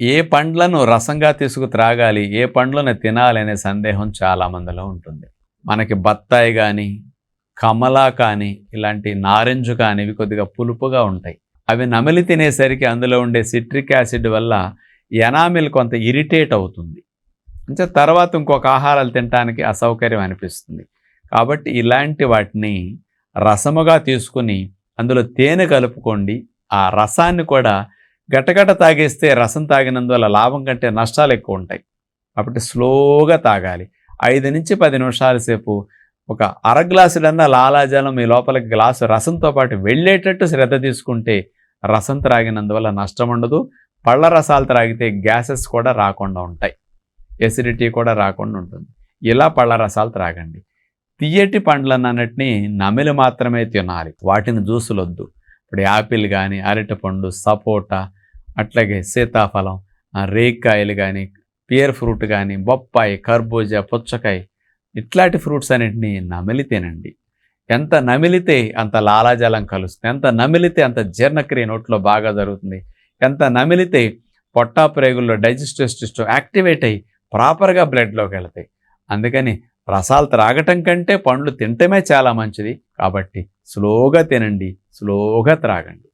ఏ పండ్లను రసంగా తీసుకు త్రాగాలి ఏ పండ్లను తినాలి అనే సందేహం చాలా మందిలో ఉంటుంది. మనకి బత్తాయి కానీ కమలా కానీ ఇలాంటి నారింజ కానీ ఇవి కొద్దిగా పులుపుగా ఉంటాయి. అవి నమిలి తినేసరికి అందులో ఉండే సిట్రిక్ యాసిడ్ వల్ల ఎనామిల్ కొంత ఇరిటేట్ అవుతుంది. అంటే తర్వాత ఇంకొక ఆహారాలు తినడానికి అసౌకర్యం అనిపిస్తుంది. కాబట్టి ఇలాంటి వాటిని రసముగా తీసుకుని అందులో తేనె కలుపుకోండి. ఆ రసాన్ని కూడా గటగట తాగేస్తే రసం తాగినందువల్ల లాభం కంటే నష్టాలు ఎక్కువ ఉంటాయి. కాబట్టి స్లోగా తాగాలి. ఐదు నుంచి పది నిమిషాల సేపు ఒక అర గ్లాసులన్నా లాలాజలం మీ లోపల గ్లాసు రసంతో పాటు వెళ్ళేటట్టు శ్రద్ధ తీసుకుంటే రసం త్రాగినందువల్ల నష్టం ఉండదు. పళ్ళ రసాలు త్రాగితే గ్యాసెస్ కూడా రాకుండా ఉంటాయి. ఎసిడిటీ కూడా రాకుండా ఉంటుంది. ఇలా పళ్ళ రసాలు త్రాగండి. తీయటి పండ్లన్నన్నిటిని నమిలి మాత్రమే తినాలి. వాటిని జ్యూసులొద్దు. ఇప్పుడు యాపిల్ కానీ అరటిపండు సపోటా అట్లాగే సీతాఫలం రేక్కాయలు కానీ పియర్ ఫ్రూట్ కానీ బొప్పాయి కర్బూజా పుచ్చకాయ ఇట్లాంటి ఫ్రూట్స్ అన్నిటిని నమిలితేనండి. ఎంత నమిలితే అంత లాలాజలం కలుస్తుంది. ఎంత నమిలితే అంత జీర్ణక్రియ నోట్లో బాగా జరుగుతుంది. ఎంత నమిలితే పొట్టా ప్రేగుల్లో డైజెస్టివ్ సిస్టమ్ యాక్టివేట్ అయ్యి ప్రాపర్గా బ్లడ్లోకి వెళతాయి. అందుకని రసాలు త్రాగటం కంటే పండ్లు తినటమే చాలా మంచిది. కాబట్టి స్లోగా తినండి స్లోగా త్రాగండి.